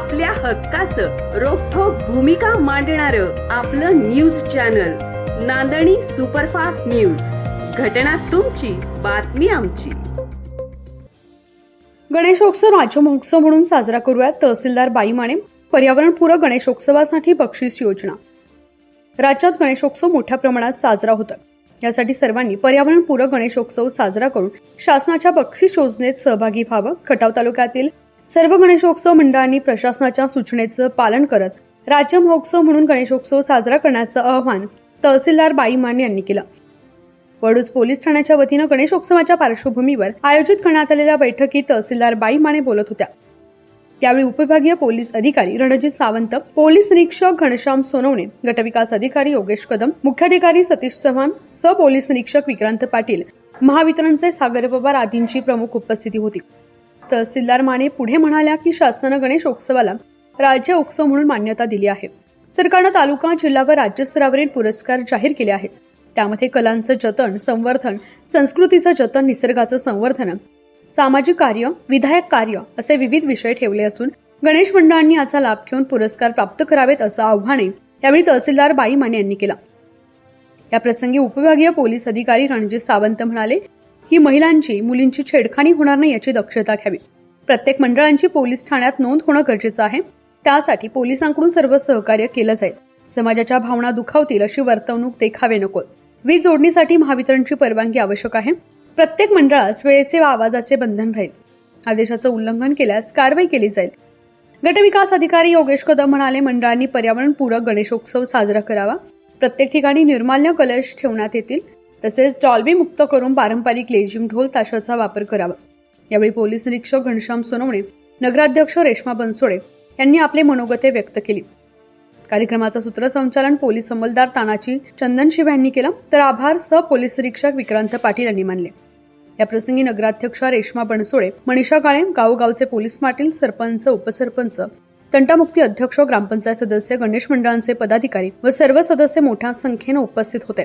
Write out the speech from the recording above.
आपल्या हक्काचं रोखोक भूमिका मांडणार आपलं news channel Nandani superfast news. घटना तुमची बातमी आमची. गणेशोत्सव राज्य महोत्सव म्हणून साजरा करूयात तहसीलदार बाई माने. पर्यावरणपूरक गणेशोत्सवासाठी बक्षीस योजना. राज्यात गणेशोत्सव मोठ्या प्रमाणात साजरा होतो यासाठी सर्वांनी पर्यावरणपूरक गणेशोत्सव साजरा करून शासनाच्या बक्षीस योजनेत सहभागी व्हावं खटाव तालुक्यातील सर्व गणेशोत्सव मंडळांनी प्रशासनाच्या सूचनेचं पालन करत राज्य महोत्सव म्हणून गणेशोत्सव साजरा करण्याचं आवाहन तहसीलदार बाई माने यांनी केलं. वडूज पोलीस ठाण्याच्या वतीनं गणेशोत्सवाच्या पार्श्वभूमीवर आयोजित करण्यात आलेल्या बैठकीत तहसीलदार बाई माने बोलत होत्या. त्यावेळी उपविभागीय पोलीस अधिकारी रणजित सावंत पोलीस निरीक्षक घनश्याम सोनवणे गटविकास अधिकारी योगेश कदम मुख्याधिकारी सतीश चव्हाण स पोलीस निरीक्षक विक्रांत पाटील महावितरणचे सागर पवार आदींची प्रमुख उपस्थिती होती. तहसीलदार माने पुढे म्हणाल्या की शासनानं गणेशोत्सवाला राज्य उत्सव म्हणून मान्यता दिली आहे. सरकारनं तालुका जिल्हा व राज्यस्तरावरील पुरस्कार जाहीर केले आहेत. त्यामध्ये कलांचं जतन संवर्धन संस्कृतीचं जतन निसर्गाचं संवर्धन सामाजिक कार्य विधायक कार्य असे विविध विषय ठेवले असून गणेश मंडळांनी याचा लाभ घेऊन पुरस्कार प्राप्त करावेत असं आव्हाने यावेळी तहसीलदार बाई माने यांनी केला. या प्रसंगी उपविभागीय पोलीस अधिकारी रणजित सावंत म्हणाले ही महिलांची मुलींची छेडखानी होणार नाही याची दक्षता घ्यावी. प्रत्येक मंडळांची पोलीस ठाण्यात नोंद होणं गरजेचं आहे. त्यासाठी पोलिसांकडून सर्व सहकार्य केलं जाईल. समाजाच्या भावना दुखावतील अशी वर्तवणूक देखावे नको. वीज जोडणीसाठी महावितरणची परवानगी आवश्यक आहे. प्रत्येक मंडळास वेळेचे व आवाजाचे बंधन राहील. आदेशाचं उल्लंघन केल्यास कारवाई केली जाईल. गटविकास अधिकारी योगेश कदम म्हणाले मंडळांनी पर्यावरणपूरक गणेशोत्सव साजरा करावा. प्रत्येक ठिकाणी निर्माल्य कलश ठेवण्यात येतील. तसेच डॉल्बी मुक्त करून पारंपरिक लेझिम ढोल ताशाचा वापर करावा. यावेळी पोलीस निरीक्षक घनश्याम सोनवणे नगराध्यक्ष रेश्मा बनसोडे यांनी आपले मनोगते व्यक्त केली. कार्यक्रमाचं सूत्रसंचालन पोलीस अंमलदार तानाची चंदन शिव यांनी केलं तर आभार सह पोलीस निरीक्षक विक्रांत पाटील यांनी मानले. या प्रसंगी नगराध्यक्षा रेश्मा बनसोडे मनीषा काळे गावोगावचे पोलीस पाटील सरपंच उपसरपंच तंटामुक्ती अध्यक्ष ग्रामपंचायत सदस्य गणेश मंडळांचे पदाधिकारी व सर्व सदस्य मोठ्या संख्येनं उपस्थित होते.